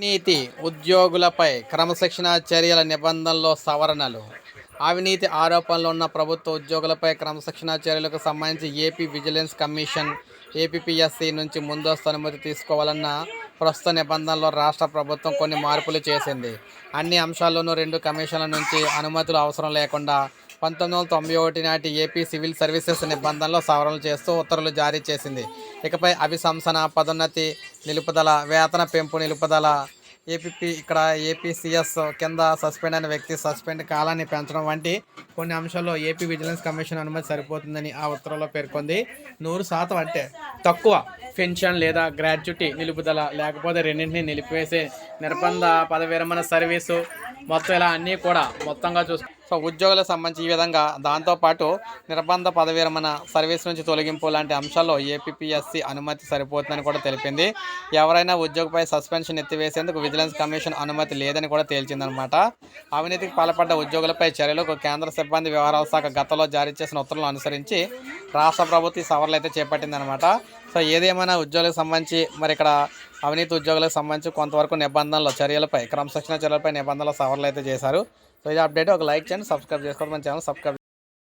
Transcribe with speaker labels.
Speaker 1: అవినీతి ఉద్యోగులపై క్రమశిక్షణ చర్యల నిబంధనలు సవరణలు. అవినీతి ఆరోపణలు ఉన్న ప్రభుత్వ ఉద్యోగులపై క్రమశిక్షణ చర్యలకు సంబంధించి ఏపీ విజిలెన్స్ కమిషన్ ఏపీపీఎస్సీ నుంచి ముందస్తు అనుమతి తీసుకోవాలన్న ప్రస్తుత నిబంధనలో రాష్ట్ర ప్రభుత్వం కొన్ని మార్పులు చేసింది. అన్ని అంశాల్లోనూ రెండు కమిషన్ల నుంచి అనుమతులు అవసరం లేకుండా పంతొమ్మిది వందల తొంభై ఒకటి నాటి ఏపీ సివిల్ సర్వీసెస్ నిబంధనలో సవరణలు చేస్తూ ఉత్తర్వులు జారీ చేసింది. ఇకపై అభిశంసన పదోన్నతి నిలుపుదల వేతన పెంపు నిలుపుదల ఏపీపీ ఇక్కడ ఏపీసీఎస్ కింద సస్పెండ్ అయిన వ్యక్తి సస్పెండ్ కాలాన్ని పెంచడం వంటి కొన్ని అంశాల్లో ఏపీ విజిలెన్స్ కమిషన్ అనుమతి సరిపోతుందని ఆ ఉత్తర్వులో పేర్కొంది. నూరు శాతం అంటే తక్కువ పెన్షన్ లేదా గ్రాడ్యుటీ నిలుపుదల లేకపోతే రెండింటిని నిలిపివేసే నిర్బంధ పదవిరమణ సర్వీసు మొత్తం ఇలా అన్నీ కూడా మొత్తంగా చూసు సో ఉద్యోగులకు సంబంధించి ఈ విధంగా దాంతోపాటు నిర్బంధ పదవిరమణ సర్వీస్ నుంచి తొలగింపు లాంటి అంశాల్లో ఏపీపీఎస్సీ అనుమతి సరిపోతుందని కూడా తెలిపింది. ఎవరైనా ఉద్యోగిపై సస్పెన్షన్ ఎత్తివేసేందుకు విజిలెన్స్ కమిషన్ అనుమతి లేదని కూడా తేల్చిందనమాట. అవినీతికి పాల్పడ్డ ఉద్యోగులపై చర్యలకు కేంద్ర సిబ్బంది వ్యవహారాల శాఖ గతంలో జారీ చేసిన ఉత్తర్వులను అనుసరించి రాష్ట్ర ప్రభుత్వం ఈ అయితే చేపట్టిందనమాట. సో ఏదేమైనా ఉద్యోగులకు సంబంధించి మరి ఇక్కడ అవినీతి ఉద్యోగులకు సంబంధించి కొంతవరకు నిబంధనలు చర్యలపై క్రమశిక్షణ చర్యలపై నిబంధనల సవరణలు అయితే చేశారు. సో ఇది అప్డేట్ ఒక లైక్ చేయండి సబ్స్క్రైబ్ చేసుకోండి. మన ఛానల్ సబ్స్క్రైబ్